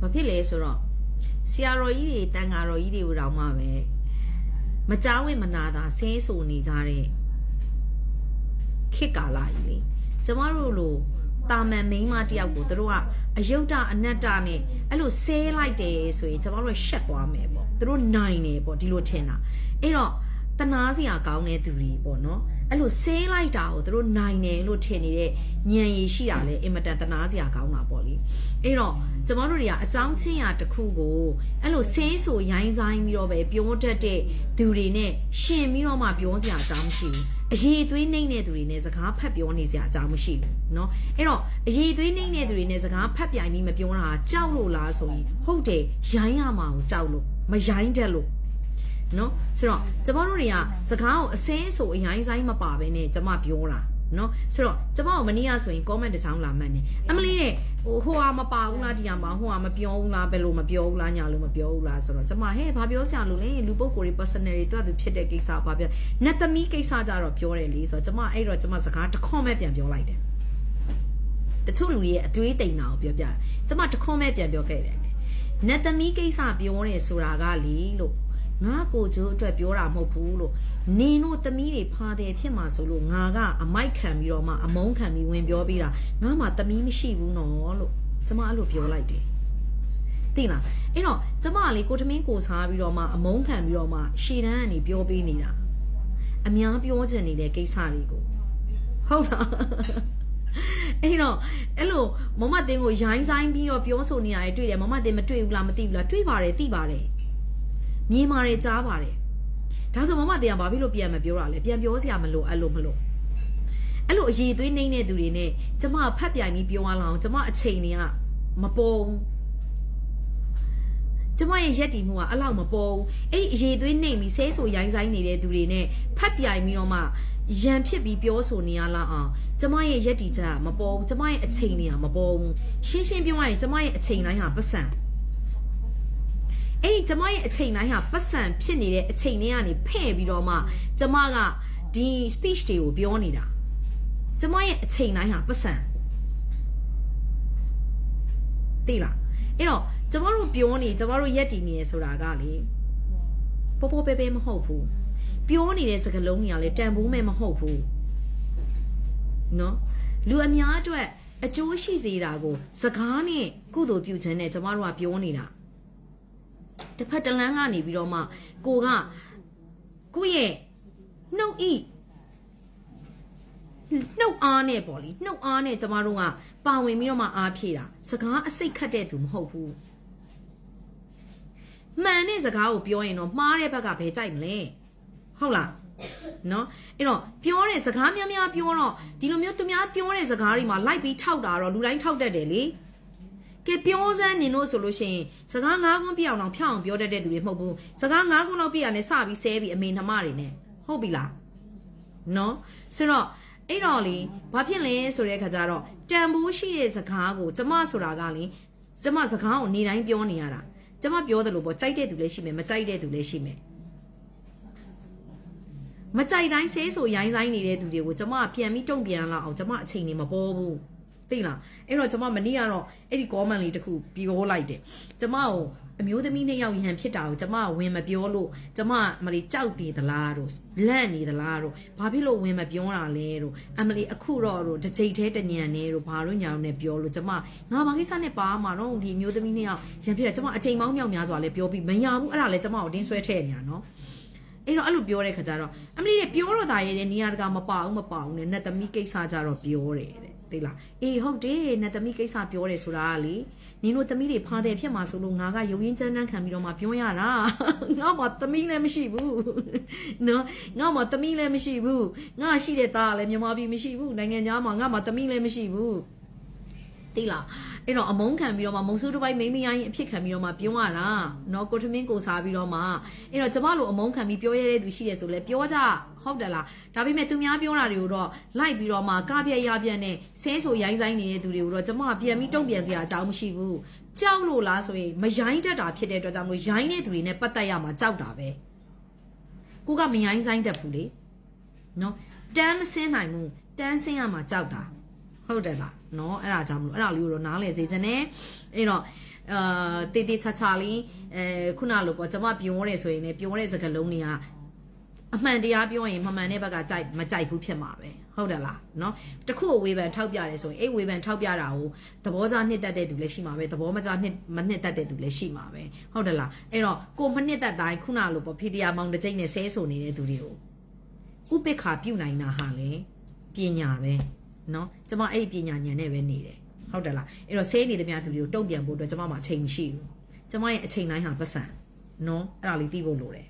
ဘာဖြစ်လဲဆိုတော့ဆရာတော်ကြီးတွေတန်ဃာတော်ကြီးတွေကိုတောင်မှပဲမကြောက်ဝင်မနာတာဆဲဆူနေကြတဲ့ခေတ်ကာလကြီးလေကျမတို့လိုတာမန်မိန်းမတယောက်ကိုသူတို့ကအယုတ်တအနတ္တနဲ့အဲ့လိုဆဲလိုက်တယ်ဆိုရင်ကျမတို့ကရှက်သွားမယ်ပေါ့သူတို့နိုင်တယ်ပေါ့ဒီလိုထင်တာအဲ့တော့တနာစရာကောင်းတဲ့သူတွေပေါ့နော် အဲ့လိုဆဲလိုက်တာကိုသူတို့နိုင်တယ်လို့ထင်နေတဲ့ညံရည်ရှိတာလေအင်မတန်တနာစရာကောင်းတာပေါ့လေအဲ့တော့ကျမတို့တွေကအကြောင်းချင်းရာတစ်ခုကိုအဲ့လိုဆဲဆိုရိုင်းဆိုင်ပြီးတော့ပဲပြောတတ်တဲ့သူတွေနဲ့ရှင်ပြီးတော့မှပြောစရာအကြောင်းမရှိဘူးအရေးသွေးနှိမ့်တဲ့သူတွေနဲ့စကားဖတ်ပြောနေစရာအကြောင်းမရှိဘူးเนาะအဲ့တော့အရေးသွေးနှိမ့်တဲ့သူတွေနဲ့စကားဖတ်ပြိုင်ပြီးမပြောတာကြောက်လို့လားဆိုရင်ဟုတ်တယ်ရိုင်းရမှာကိုကြောက်လို့မရိုင်းတတ်လို့ နော်ဆိုတော့ကျမတို့တွေကစကားကိုအစင်းဆိုအရင်ဆိုင်မပါဘဲနဲ့ကျမပြောတာနော်ဆိုတော့ကျမတို့မနေ့ကဆိုရင် comment တစ်ချောင်းလာမှတ်နေအမလေးတဲ့ဟိုဟိုဟာမပါဘူးလားဒီဟာမဟိုဟာမပြောဘူးလားဘယ်လိုမပြောဘူးလားညာလို့မပြောဘူးလားဆိုတော့ကျမဟဲ့ဘာပြောစရာလို့လဲလူပုဂ္ဂိုလ်တွေ personal တွေသူကသူဖြစ်တဲ့ကိစ္စဘာပြောနတ်သမီးကိစ္စကြတော့ပြောတယ်လေဆိုတော့ကျမအဲ့တော့ကျမစကားတစ်ခွန်းပဲပြန်ပြောလိုက်တယ်တချို့လူတွေရဲ့အသွေးတိမ်တာကိုပြောပြတယ်ကျမတစ်ခွန်းပဲပြန်ပြောခဲ့တယ်နတ်သမီးကိစ္စပြောတယ်ဆိုတာကလေလို့ ငါကိုကျိုးအတွက်ပြောတာမဟုတ်ဘူးလို့နင်တို့သမီးတွေဖာတယ်ဖြစ်မှာဆိုလို့ငါကအမိုက်ခံပြီးတော့မှအမုန်းခံပြီးဝင်ပြောပြီးတာငါမှသမီးမရှိဘူးနော်လို့ကျမအဲ့လိုပြောလိုက်တယ်သိလားအဲ့တော့ကျမကလေကိုထမင်းကိုစားပြီးတော့မှအမုန်းခံပြီးတော့မှရှည်တန်းကနေပြောပေးနေတာအများပြောချင်နေတဲ့ကိစ္စတွေကိုဟုတ်လားအဲ့တော့အဲ့လိုမမတင်ကိုရိုင်းဆိုင်ပြီးတော့ပြောဆိုနေရတယ်တွေ့တယ်မမတင်မတွေ့ဘူးလားမသိဘူးလားတွေ့ပါတယ်သိပါတယ် မြင်ပါတယ်ကြားပါတယ်ဒါဆိုမမတင်ကဘာဖြစ်လို့ပြန်မပြောတာလဲပြန်ပြောစရာမလိုအဲ့လိုမလို့အဲ့လိုအရေးသွေးနှိမ့်တဲ့သူတွေနဲ့ကျမဖတ်ပြိုင်ပြီးပြောရအောင်ကျမအချိန်တွေကမပေါ်ဘူးကျမရဲ့ရက်တီမှုကအလောက်မပေါ်ဘူးအဲ့ဒီအရေးသွေးနှိမ့်ပြီးဆဲဆိုရိုင်းဆိုင်နေတဲ့သူတွေနဲ့ဖတ်ပြိုင်ပြီးတော့မှရန်ဖြစ်ပြီးပြောဆိုနေရလားအောင်ကျမရဲ့ရက်တီချက်ကမပေါ်ဘူးကျမရဲ့အချိန်တွေကမပေါ်ဘူးရှင်းရှင်းပြောရရင်ကျမရဲ့အချိန်တိုင်းဟာပတ်စံ အဲ့ဒီကျမရဲ့အချိန်တိုင်းဟာပတ်စံဖြစ်နေတဲ့အချိန်တွေကနေဖဲ့ပြီးတော့မှကျမကဒီ speech တွေကိုပြောနေတာကျမရဲ့အချိန်တိုင်းဟာပတ်စံသိလားအဲ့တော့ကျမတို့ပြောနေကျမတို့ရက်တည်နေရဆိုတာကလေပေါ်ပေါ်ပဲပဲမဟုတ်ဘူးပြောနေတဲ့စကားလုံးတွေကလည်းတန်ဖိုးမဲ့မဟုတ်ဘူးနော်လူအများအတွက်အကျိုးရှိစေတာကိုစကားနဲ့ကုသိုလ်ပြုခြင်းနဲ့ကျမတို့ကပြောနေတာ တစ်ဖက်တစ်လမ်းကနေပြီးတော့မှကိုကကိုယ့်ရဲ့နှုတ်ဤနှုတ်အားနဲ့ပေါ့လေနှုတ်အားနဲ့ကျမတို့ကပါဝင်ပြီးတော့မှအားဖြည့်တာစကားအစိတ်ခတ်တဲ့သူမဟုတ်ဘူးမှန်တဲ့စကားကိုပြောရင်တော့မှားတဲ့ဘက်ကဘယ်ကြိုက်မလဲဟုတ်လားနော်အဲ့တော့ပြောတဲ့စကားများများပြောတော့ဒီလိုမျိုးသူများပြောတဲ့စကားတွေမှာလိုက်ပြီးထောက်တာတော့လူတိုင်းထောက်တတ်တယ်လေ ကဲပြောစမ်းနေလို့ဆိုလို့ရှိရင်စကား၅ခုပြအောင်တော့ဖြောင်းအောင်ပြောတတ်တဲ့သူတွေမဟုတ်ဘူးစကား၅ခုလောက်ပြရနဲ့စပြီးဆဲပြီးအမေနှမတွေနဲ့ဟုတ်ပြီလားနော်ဆိုတော့အဲ့တော့လေဘာဖြစ်လဲဆိုတဲ့အခါကျတော့တန်ဖိုးရှိတဲ့စကားကိုကျမဆိုတာကလေကျမစကားကိုနေတိုင်းပြောနေရတာကျမပြောတယ်လို့ပေါ့ကြိုက်တဲ့သူလည်းရှိမယ်မကြိုက်တဲ့သူလည်းရှိမယ်မကြိုက်တိုင်းဆဲဆိုရိုင်းဆိုင်နေတဲ့သူတွေကိုကျမကပြန်ပြီးတုံ့ပြန်လာအောင်ကျမအချိန်နေမပေါ်ဘူး သိလားအဲ့တော့ကျမမနေ့ကတော့အဲ့ဒီ comment လေးတစ်ခုပြောလိုက်တယ်ကျမကိုအမျိုးသမီးနှစ်ယောက်ရန်ဖြစ်တာကိုကျမကဝင်မပြောလို့ကျမမလေးကြောက်နေသလားတို့လန့်နေသလားတို့ဘာဖြစ်လို့ဝင်မပြောတာလဲတို့အမလေးအခုတော့တို့တစ်ချိန်သေးတညံနေတို့ဘာလို့ညာလို့နဲ့ပြောလို့ကျမငါဘာကိစ္စနဲ့ပါမှာတော့ဒီအမျိုးသမီးနှစ်ယောက်ရန်ဖြစ်တာကျမအချိန်မောင်းမြောက်များစွာလဲပြောပြီးမရဘူးအဲ့ဒါလဲကျမကိုတင်းဆွဲထည့်နေတာနော်အဲ့တော့အဲ့လိုပြောတဲ့ခါကျတော့အမလေးတဲ့ပြောတော့တာရဲ့နေရာတကာမပါဘူးမပါဘူးနဲ့နတ်သမီးကိစ္စကြတော့ပြောတယ်တဲ့ သိလားအေးဟုတ်တယ်နတ်သမီးကိစ္စပြောတယ်ဆိုတာကလေနင်တို့သမီးတွေဖားတယ်ဖြစ်မှာဆိုလို့ငါကရုံရင်းချမ်းတန်းခံပြီးတော့မှပြောရတာငါမှသမီးလည်းမရှိဘူးနော်ငါမှသမီးလည်းမရှိဘူးငါရှိတဲ့သားလည်းမြန်မာပြည်မရှိဘူးနိုင်ငံသားမှာငါမှသမီးလည်းမရှိဘူး သိလားအဲ့တော့အမုန်းခံပြီးတော့မှမုံစုတစ်ပိုက်မိန်းမယားရင်အဖြစ်ခံပြီးတော့မှပြောရတာနော်ကိုထမင်းကိုစားပြီးတော့မှအဲ့တော့ကျမတို့အမုန်းခံပြီးပြောရတဲ့သူရှိတယ်ဆိုလဲပြောကြဟုတ်တယ်လားဒါပေမဲ့သူများပြောတာတွေကိုတော့လိုက်ပြီးတော့မှကပြက်ရပြက်နဲ့ဆဲဆိုရိုင်းဆိုင်နေတဲ့သူတွေကိုတော့ကျမကပြန်ပြီးတုံ့ပြန်စရာအကြောင်းမရှိဘူးကြောက်လို့လားဆိုရင်မရိုင်းတတ်တာဖြစ်တဲ့အတွက်ကြောင့်မို့ရိုင်းတဲ့သူတွေနဲ့ပတ်သက်ရမှာကြောက်တာပဲကိုကမရိုင်းဆိုင်တတ်ဘူးလေနော်တန်းမစင်းနိုင်ဘူးတန်းစင်းရမှာကြောက်တာ ဟုတ်တယ်လားเนาะအဲ့ဒါကြောင့်မလို့အဲ့ဒါလေးကိုတော့နားလည်စေချင်တယ်အဲ့တော့ အာတေးသေးချာချာလေးအဲခုနလိုပေါ့ကျမပြောရတယ်ဆိုရင်လည်းပြောတဲ့စကားလုံးတွေကအမှန်တရားပြောရင်မမှန်တဲ့ဘက်ကကြိုက်မကြိုက်ဘူးဖြစ်မှာပဲဟုတ်တယ်လားเนาะတခုဝေဖန်ထောက်ပြတယ်ဆိုရင်အဲ့ဝေဖန်ထောက်ပြတာကိုသဘောကျနှစ်သက်တဲ့သူလည်းရှိမှာပဲသဘောမကျနှစ်မနှစ်သက်တဲ့သူလည်းရှိမှာပဲဟုတ်တယ်လားအဲ့တော့ကိုမနှစ်သက်တိုင်းခုနလိုပေါ့ဖီဒီယာမောင်တစ်ချိန်နဲ့ဆဲဆိုနေတဲ့သူတွေကိုဥပိ္ပခာပြုတ်နိုင်တာဟာလေပညာပဲ နော်ကျွန်မအဲ့ဒီပညာဉာဏ်နဲ့ပဲနေတယ်ဟုတ်တယ်လားအဲ့တော့ဆေးနေသမျှသူတွေကိုတုံ့ပြန်ဖို့အတွက်ကျွန်မမှာအချိန်မရှိဘူးကျွန်မရဲ့အချိန်တိုင်းဟာပတ်စံနော်အဲ့ဒါလေးသိဖို့လိုတယ်